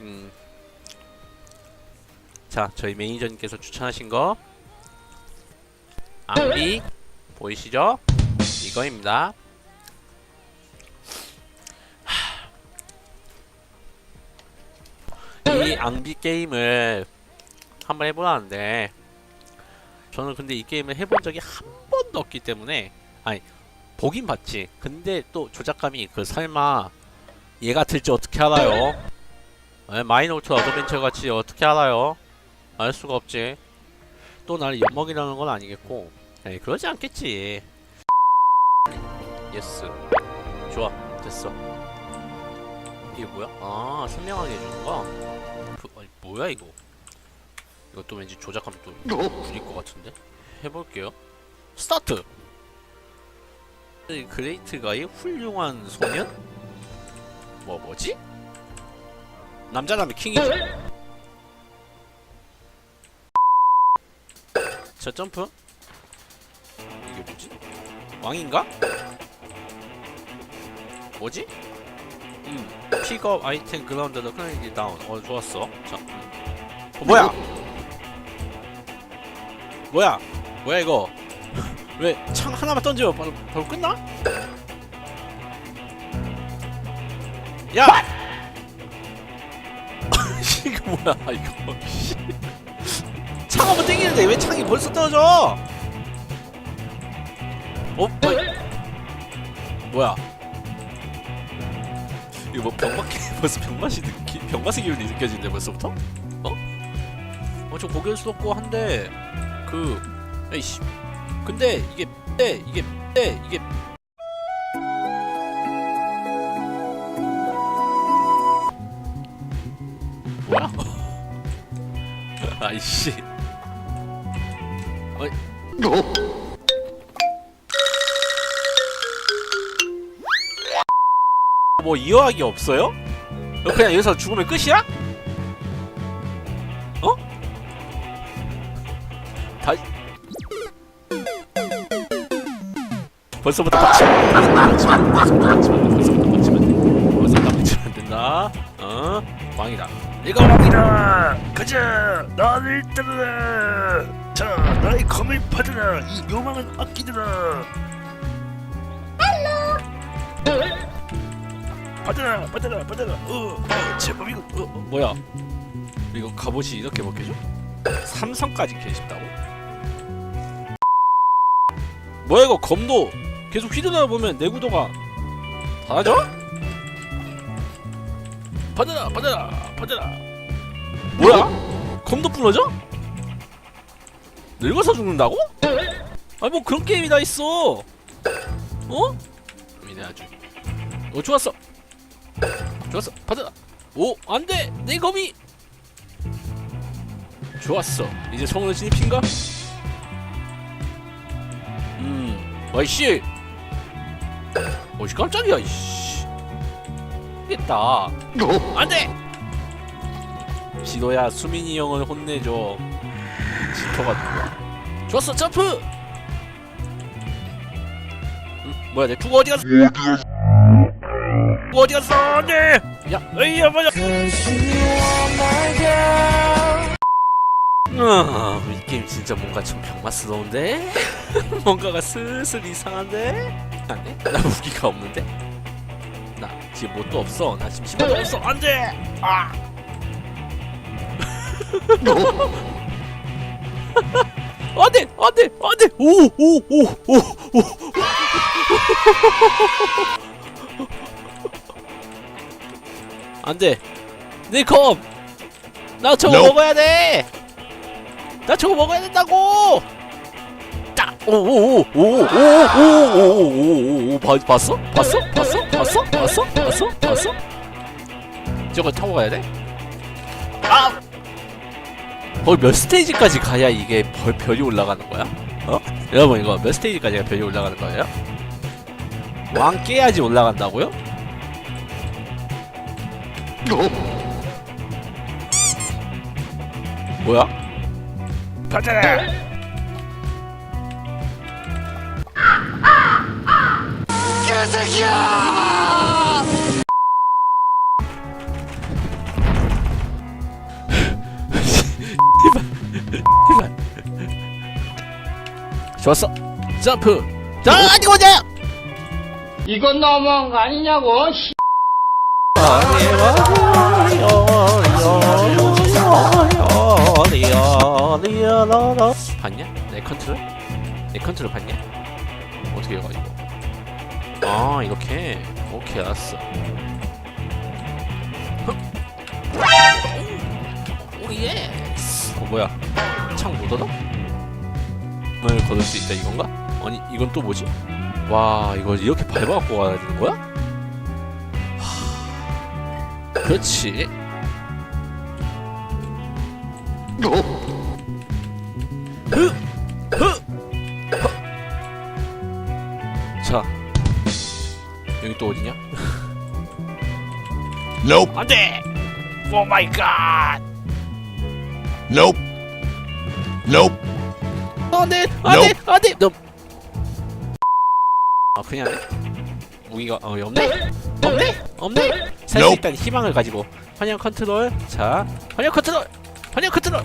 음. 자, 저희 매니저님께서 추천하신 거 앙비 보이시죠? 이거입니다. 하. 이 앙비 게임을 한번 해보라는데 저는 근데 이 게임을 해본 적이 한 번도 없기 때문에 아니 보긴 봤지. 근데 또 조작감이 그 설마 얘 같을지 어떻게 알아요? 에, 마이노트 어드벤처 같이 어떻게 알아요? 알 수가 없지. 또 나를 엿먹이라는 건 아니겠고. 에이, 그러지 않겠지. 예스. 좋아, 됐어. 이게 뭐야? 아, 선명하게 해주는 거. 그, 아니, 뭐야 이거? 이것도 왠지 조작하면 또 구릴 것 같은데. 해볼게요. 스타트. 이 그레이트 가의 훌륭한 소년? 뭐 뭐지? 남자라면 킹이지. 저 점프? 이게 뭐지? 왕인가? 뭐지? 음, 픽업 아이템 그라운드 더 클래니티 다운. 어 좋았어. 자, 음. 어, 뭐야? 뭐야? 뭐야 이거? 왜 창 하나만 던지면 바로, 바로 끝나? 야! 이거 뭐야 이거 씨. 창 한번 땡기는데 왜 창이 벌써 떨어져? 어? 뭐, 뭐야? 이거 뭐 병맛 벌써 병맛이 느끼 병맛의 기운이 느껴지는데 벌써부터? 어? 어좀 고개스럽고 한데 그 에이씨 근데 이게 때 이게 때 이게 아이씨. 어이. 뭐 이어하기 없어요? 너 그냥 여기서 죽으면 끝이야? 어? 다 벌써부터 빡치면 빡치면 빡치면 벌써부터 빡치면 벌써부터 빡치면 안 된다 어? 왕이다 내가 왕이다. 가자. 나를 따르라. 자, 나의 검을 받으라. 이 요망한 악기들아. 받아라, 받아라, 받아라. 어, 어 제법 이거. 어, 어. 뭐야? 이거 갑옷이 이렇게 먹혀줘? 삼성까지 캐십다고? 뭐야 이거 검도 계속 휘두르다 보면 내구도가 달라져? 받아라, 받아라, 받아라. 뭐야? 검도 부러져? 늙어서 죽는다고? 아니 뭐 그런 게임이 다 있어 어? 이제 아주 어 좋았어 좋았어 받아라 오 안돼 내 검이 좋았어 이제 성으로 진입인가? 음 와이씨 어이 깜짝이야 이씨 됐다 안돼 지도야 수민이 형을 혼내줘 지토가 누구야 좋았어 점프 응, 뭐야 내 투구 어디 갔어 투구 어디 갔어 안돼 야 에이야, 맞아. 아, 이 게임 진짜 뭔가 좀 병맛스러운데? 뭔가가 슬슬 이상한데? 안돼? 나 무기가 없는데? 나 지금 뭣도 없어 나 지금 신발도 없어 안 돼! 아! 안 돼! 안 돼! 안 돼! 오! 오! 오! 오! 오! 안돼! 내 검! 나 저거 No. 먹어야 돼! 나 저거 먹어야 된다고! 딱! 오오오오오오오오오오오 봤어? 봤어? 봤어? 봤어? 봤어? 봤어? 봤어? 저거 타고 가야 돼? 아! 거의 몇 스테이지까지 가야 이게 벌, 별이 올라가는 거야? 어? 여러분 이거 몇 스테이지까지가 별이 올라가는 거예요? 왕 깨야지 올라간다고요? 뭐야? 새끼야! 좋았어. 점프. 자, 아니고 이제. 이건 너무한 거 아니냐고. 봤냐? 내 컨트롤? 내 컨트롤 봤냐? 어떻게 해가지고? 아 이렇게 오케이 알았어 오예 어 뭐야 창 못 얻어? 문을 거둘 수 있다 이건가? 아니 이건 또 뭐지? 와 이거 이렇게 밟아갖고 가야 되는 거야? 하... 그렇지 어? 어? 어? 어? 여기 또 어디냐? nope. 안돼. 오 마이 갓. Nope. Nope. 안돼. 안돼. 안돼. nope. 아 그냥 무기가 어 네. 없네. 없네. 없네. 살수 Nope. 희망을 가지고 환영 컨트롤. 자, 환영 컨트롤. 환영 컨트롤.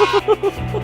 Ha ha ha ha!